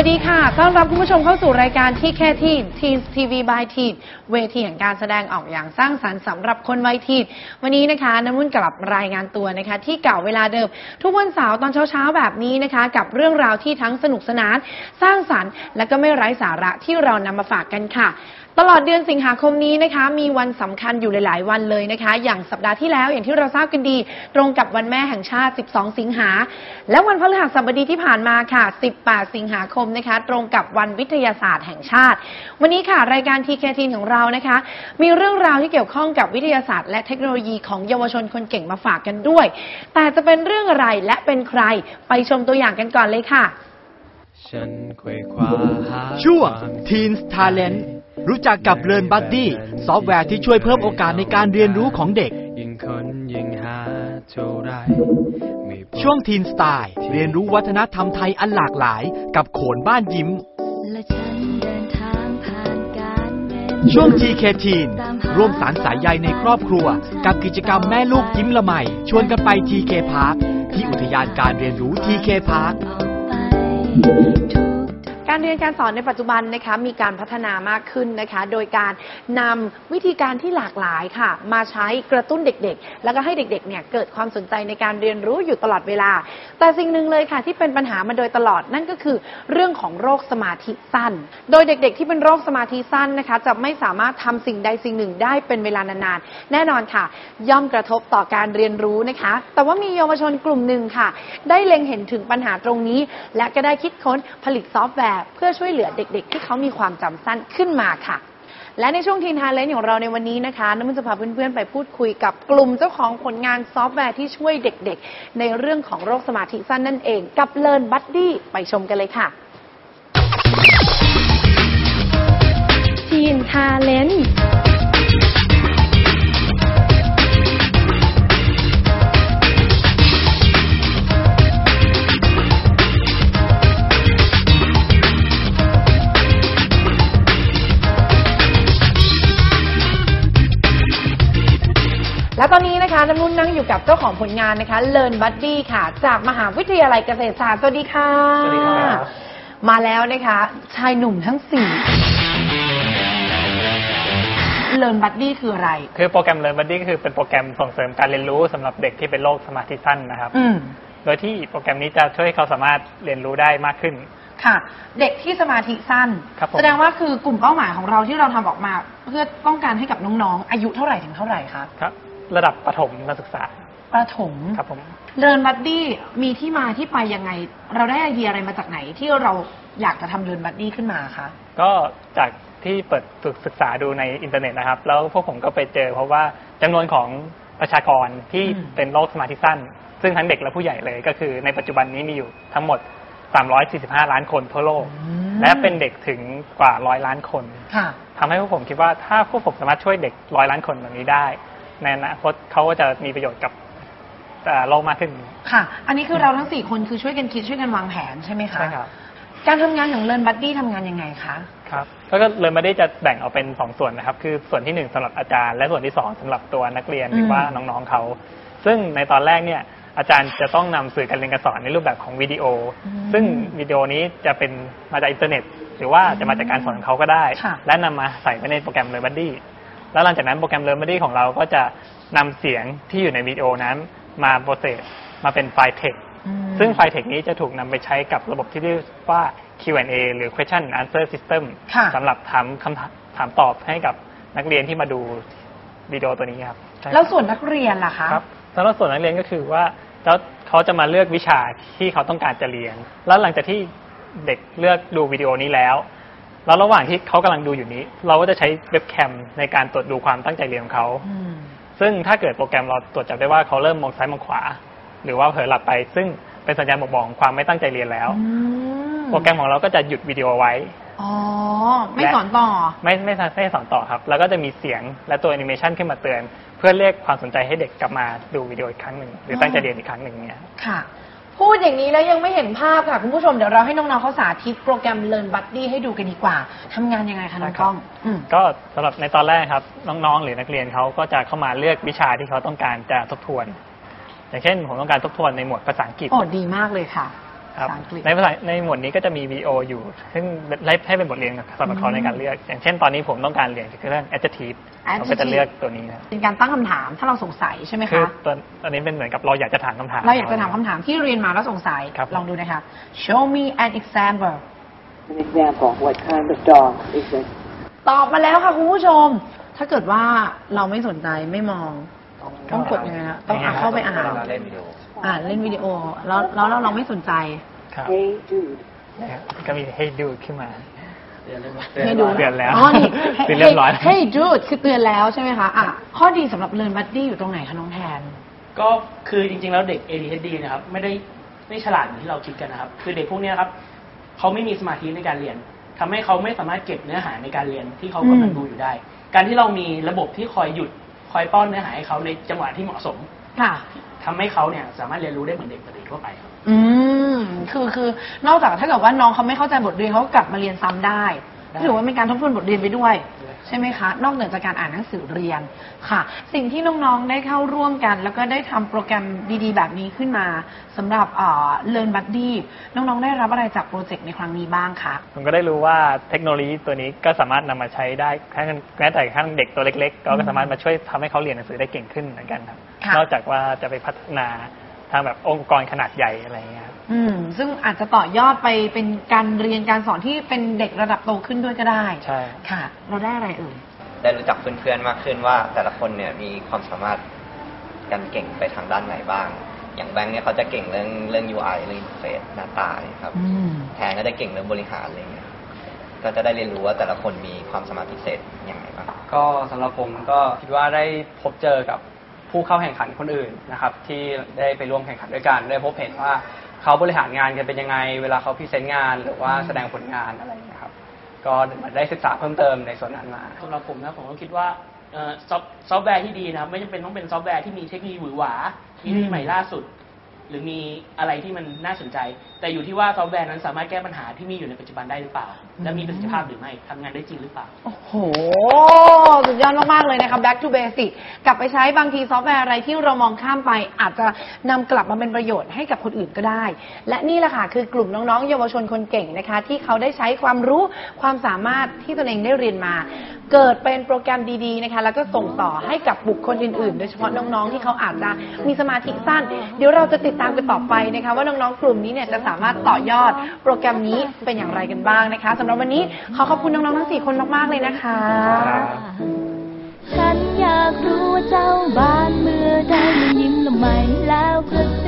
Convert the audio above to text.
วัสดีค่ะ ต้อนรับคุณผู้ชมเข้าสู่รายการที่แค่ที่ Teens TV บายทีมเวทีแห่งการแสดงออกอย่างสร้างสรรค์สำหรับคนวัยทีนวันนี้นะคะน้ำมุ่นกลับรายงานตัวนะคะ ที่เก่าเวลาเดิม ทุกวันเสาร์ตอนเช้าๆแบบนี้นะคะ กับเรื่องราวที่ทั้งสนุกสนาน สร้างสรรค์ และก็ไม่ไร้สาระที่เรานำมาฝากกันค่ะ ตลอดเดือนสิงหาคมนี้นะคะ มีวันสำคัญอยู่หลาย ๆ วันเลยนะคะ อย่างสัปดาห์ที่แล้วอย่างที่เราทราบกันดี ตรงกับวันแม่แห่งชาติ 12 สิงหา และวันพฤหัสบดีที่ผ่านมาค่ะ 18 สิงหาคมนะคะ ตรงกับวันวิทยาศาสตร์แห่งชาติ วันนี้ค่ะรายการทีเคทีของเรานะคะ มีเรื่องราวที่เกี่ยวข้องกับวิทยาศาสตร์ และเทคโนโลยีของเยาวชนคนเก่งมาฝากกันด้วย แต่จะเป็นเรื่องอะไรและเป็นใครไปชมตัวอย่างกันก่อนเลยค่ะฉันไขว่คว้าหาช่วงความ Teens Talent รู้จักกับ Learn Buddy ซอฟต์แวร์ที่ช่วยเพิ่มโอกาสในการเรียนรู้ของเด็กยิ่งคนยิงหาเท่าไรไม่พบช่วง Teen Style เรียนรู้วัฒนธรรมไทยอันหลากหลายกับโขนบ้านยิ้มและฉันเดินทางผ่านร่วง TK Teen ร่วมสารสายใยในครอบครัว กับกิจกรรมแม่ลูกยิ้มละไม ชวนกันไป TK Park ที่อุทยานการเรียนรู้ TK Park ออ การเรียนการสอนในปัจจุบันนะคะมีการพัฒนามากขึ้นนะคะ โดยการนำวิธีการที่หลากหลายค่ะ มาใช้กระตุ้นเด็กๆ แล้วก็ให้เด็กๆเนี่ยเกิดความสนใจในการเรียนรู้อยู่ตลอดเวลา แต่สิ่งหนึ่งเลยค่ะที่เป็นปัญหามาโดยตลอดนั่นก็คือ เรื่องของโรคสมาธิสั้น โดยเด็กๆ ที่เป็นโรคสมาธิสั้นนะคะ จะไม่สามารถทำสิ่งใดสิ่งหนึ่งได้เป็นเวลานานๆ แน่นอนค่ะ ย่อมกระทบต่อการเรียนรู้นะคะ แต่ว่ามีเยาวชนกลุ่มหนึ่งค่ะ ได้เล็งเห็นถึงปัญหาตรงนี้ และก็ได้คิดค้นผลิตซอฟต์แวร์ เพื่อช่วยเหลือเด็ก ๆ ที่เขามีความจำสั้นขึ้นมาค่ะ และในช่วงทีนทาเลนของเราในวันนี้นะคะน้ำมันจะพาเพื่อนๆไปพูดคุยกับกลุ่มเจ้าของผลงานซอฟต์แวร์ที่ช่วยเด็กๆ ในเรื่องของโรคสมาธิสั้นนั่นเอง กับเลินบัดดี้ไปชมกันเลยค่ะทีนทาเลน นนี้นะคะน้ำนุ่นนั่งอยู่กับเจ้าของผลงานนะคะ Learn Buddy ค่ะ จากมหาวิทยาลัยเกษตรศาสตร์ สวัสดีค่ะ สวัสดีครับ มาแล้วนะคะ ชายหนุ่มทั้งสี่ Learn Buddy คืออะไร คือโปรแกรม Learn Buddy ก็คือเป็นโปรแกรมส่งเสริมการเรียนรู้สำหรับเด็กที่เป็นโรคสมาธิสั้นนะครับ อืมโดยที่โปรแกรมนี้จะช่วยให้เขาสามารถเรียนรู้ได้มากขึ้น ค่ะ เด็กที่สมาธิสั้น ครับผม แสดงว่าคือกลุ่มเป้าหมายของเราที่เราทำออกมา เพื่อต้องการให้กับน้องๆ อายุเท่าไหร่ถึงเท่าไหร่คะ ครับ ระดับประถมนักศึกษาประถมครับผมเรินบัดดี้มีที่มาที่ไปยังไง เราได้ไอเดียอะไรมาจากไหนที่เราอยากจะทำเรินบัดดี้ขึ้นมาคะก็จากที่เปิดฝึกศึกษาดูในอินเทอร์เน็ตนะครับ แล้วพวกผมก็ไปเจอ เพราะว่าจำนวนของประชากรที่อืมเป็นโรคสมาธิสั้น ซึ่งทั้งเด็กและผู้ใหญ่เลยก็คือในปัจจุบันนี้มีอยู่ทั้งหมด 345 ล้านคนทั่วโลก และเป็นเด็กถึงกว่าร้อยล้านคนค่ะทำให้พวกผมคิดว่าถ้าพวกผมสามารถช่วยเด็กร้อยล้านคนแบบนี้ได้ ในอนาคตเขาก็จะมีประโยชน์กับเอ่อโลกมากขึ้น ค่ะ อันนี้คือเราทั้งสี่คนคือช่วยกันคิดช่วยกันวางแผนใช่ไหมคะใช่ครับการทำงานของเรินบัดดี้ทำงานยังไงคะครับแล้วก็เลยไม่ได้จะแบ่งออกเป็นสองส่วนนะครับ คือส่วนที่หนึ่งสำหรับอาจารย์ และส่วนที่สองสำหรับตัวนักเรียนอืมหรือว่าน้องๆเขา ซึ่งในตอนแรกเนี่ยอาจารย์จะต้องนำสื่อการเรียนการสอนในรูปแบบของวิดีโอ ซึ่งวิดีโอนี้จะเป็นมาจากอินเทอร์เน็ต หรือว่าจะมาจากการสอนของเขาก็ได้ค่ะและนำมาใส่ไว้ในโปรแกรม Learn Buddy แล้วหลังจากนั้นโปรแกรม Learn Buddy ของเราก็จะนำเสียงที่อยู่ในวิดีโอนั้นมาโปรเซสมาเป็นไฟล์ text อืมซึ่งไฟล์ text นี้จะถูกนำไปใช้กับระบบที่เรียกว่า Q&A หรือ Question and Answer System ค่ะสำหรับถามคำถามถามตอบให้กับนักเรียนที่มาดูวิดีโอตัวนี้ครับใช่ครับ แล้วส่วนนักเรียนล่ะคะครับสำหรับส่วนนักเรียนก็คือว่าแล้วเขาจะมาเลือกวิชาที่เขาต้องการจะเรียน แล้วหลังจากที่เด็กเลือกดูวิดีโอนี้แล้ว แล้วระหว่างที่เขากำลังดูอยู่นี้ เราก็จะใช้เว็บแคมในการตรวจดูความตั้งใจเรียนของเขาอืมซึ่งถ้าเกิดโปรแกรมเราตรวจจับได้ว่าเขาเริ่มมองซ้ายมองขวา หรือว่าเผลอหลับไป ซึ่งเป็นสัญญาณบ่งบอกของความไม่ตั้งใจเรียนแล้วอืมโปรแกรมของเราก็จะหยุดวิดีโอไว้อ๋อไม่สอนต่อไม่ไม่ไม่ไม่สอนต่อครับ แล้วก็จะมีเสียงและตัวแอนิเมชันขึ้นมาเตือน เพื่อเรียกความสนใจให้เด็กกลับมาดูวิดีโออีกครั้งหนึ่งหรือตั้งใจเรียนอีกครั้งหนึ่งเนี่ยค่ะ พูดอย่างนี้แล้วยังไม่เห็นภาพค่ะ คุณผู้ชมเดี๋ยวเราให้น้องๆเขาสาธิตโปรแกรม Learn Buddy ให้ดูกันดีกว่าทำงานยังไงคะน้องกล้องอืม ก็สำหรับในตอนแรกครับ น้องๆ หรือนักเรียนเขาก็จะเข้ามาเลือกวิชาที่เขาต้องการจะทบทวน อย่างเช่นผมต้องการทบทวนในหมวดภาษาอังกฤษ โอ้ดีมากเลยค่ะ ครับภาษาอังกฤษในภาษาในหมวดนี้ก็จะมีวิดีโออยู่ ซึ่งไล่ให้เป็นบทเรียนสำหรับเขาในการเลือก อย่างเช่นตอนนี้ผมต้องการเรียนเรื่อง adjective ผมก็จะเลือกตัวนี้นะครับเป็นการตั้งคำถามถ้าเราสงสัยใช่ไหมคือคะตอนตอนนี้เป็นเหมือนกับเราอยากจะถามคำถาม เราอยากจะถามคำถามที่เรียนมาแล้วสงสัยครับลองดูนะคะ show me an example An example, what kind of dog is this? ตอบมาแล้วค่ะคุณผู้ชม ถ้าเกิดว่าเราไม่สนใจไม่มองต้องกดยังไงนะต้องอะเข้าไปอ่านเล่นวิดีโออ่านเล่นวิดีโอ แล้วแล้วเราเราไม่สนใจครับ Hey Jude. นะครับก็มีให้ดูขึ้นมาให้ดูเตือนแล้วอ๋อนี่เตือนเรียบร้อยให้ดูดคือเตือนแล้วใช่ไหมคะอะข้อดีสำหรับเรียนบัดดี้อยู่ตรงไหนคะน้องแทน ก็คือจริงๆแล้วเด็ก ADHD นะครับไม่ได้ไม่ฉลาดอย่างที่เราคิดกันนะครับ คือเด็กพวกเนี้ยครับเขาไม่มีสมาธิในการเรียนทำให้เขาไม่สามารถเก็บเนื้อหาในการเรียนที่เขากำลังดูอยู่ได้ การที่เรามีระบบที่คอยหยุดคอยป้อนเนื้อหาให้เขาในจังหวะที่เหมาะสม ค่ะทำให้เขาเนี่ยสามารถเรียนรู้ได้เหมือนเด็กปกติทั่วไปครับ อืม คือคือนอกจากถ้าเกิดว่าน้องเขาไม่เข้าใจบทเรียนเขาก็กลับมาเรียนซ้ำได้ได้ถือว่าเป็นการทบทวนบทเรียนไปด้วย ใช่ไหมคะ นอกเหนือจากการอ่านหนังสือเรียนค่ะ สิ่งที่น้องๆได้เข้าร่วมกัน แล้วก็ได้ทำโปรแกรมดีๆ แบบนี้ขึ้นมาสำหรับเอ่อ Learn Buddy น้องๆได้รับอะไรจากโปรเจกต์ในครั้งนี้บ้างคะ ผมก็ได้รู้ว่าเทคโนโลยีตัวนี้ก็สามารถนำมาใช้ได้แค่แม้แต่กระทั่งเด็กตัวเล็ก ๆ ก็สามารถมาช่วยทำให้เขาเรียนหนังสือได้เก่งขึ้นเหมือนกันครับ ค่ะ นอกจากว่าจะไปพัฒนาทางแบบองค์กรขนาดใหญ่อะไรอย่างเงี้ยครับ อืมซึ่งอาจจะต่อยอดไปเป็นการเรียนการสอนที่เป็นเด็กระดับโตขึ้นด้วยก็ได้ใช่ ค่ะ เราได้อะไรเอ่ย ได้รู้จักเพื่อนๆมากขึ้นว่า แต่ละคนเนี่ยมีความสามารถกันเก่งไปทางด้านไหนบ้าง อย่างแบงค์เนี่ยเขาจะเก่งเรื่องเรื่อง UI เรื่อง interface หน้าตาเนี่ยครับ อืม แทนก็จะเก่งเรื่องบริหารอะไรเงี้ย ก็จะได้เรียนรู้ว่าแต่ละคนมีความสามารถพิเศษยังไงบ้าง ก็สำหรับผมก็คิดว่าได้พบเจอกับผู้เข้าแข่งขันคนอื่นนะครับ ที่ได้ไปร่วมแข่งขันด้วยกันได้พบเห็นว่า เขาบริหารงานกันเป็นยังไง เวลาเขาพรีเซนต์งานหรือว่าแสดงผลงานอะไรอย่างนี้ครับ ก็ได้ศึกษาเพิ่มเติมในส่วนนั้นมาสำหรับผมนะผมก็คิดว่าซอฟต์แวร์ที่ดีนะครับไม่จำเป็นต้องเป็นซอฟต์แวร์ที่มีเทคโนโลยีหวือหวามีเทคโนโลยีใหม่ล่าสุด หรือมีอะไรที่มันน่าสนใจ แต่อยู่ที่ว่าซอฟต์แวร์นั้นสามารถแก้ปัญหาที่มีอยู่ในปัจจุบันได้หรือเปล่า และมีประสิทธิภาพหรือไม่ทำงานได้จริงหรือเปล่า โอ้โห สุดยอดมาก ๆ เลยนะคะ back to basic กลับไปใช้บางทีซอฟต์แวร์อะไรที่เรามองข้ามไป อาจจะนำกลับมาเป็นประโยชน์ให้กับคนอื่นก็ได้ และนี่แหละค่ะ คือกลุ่มน้อง ๆ เยาวชนคนเก่งนะคะ ที่เขาได้ใช้ความรู้ความสามารถที่ตนเองได้เรียนมา เกิดเป็นโปรแกรมดีๆนะคะแล้วก็ส่งต่อให้กับบุคคลอื่นๆ โดยเฉพาะน้องๆที่เขาอาจจะมีสมาธิสั้น เดี๋ยวเราจะติดตามกันต่อไปนะคะว่าน้องๆกลุ่มนี้เนี่ยจะสามารถต่อยอดโปรแกรมนี้เป็นอย่างไรกันบ้างนะคะสำหรับวันนี้ขอขอบคุณน้องๆทั้งสี่คนมากๆเลยนะคะ ฉันอยากรู้ว่าเจ้าบ้านเมื่อได้ยิ้มละไหมแล้วกระซิ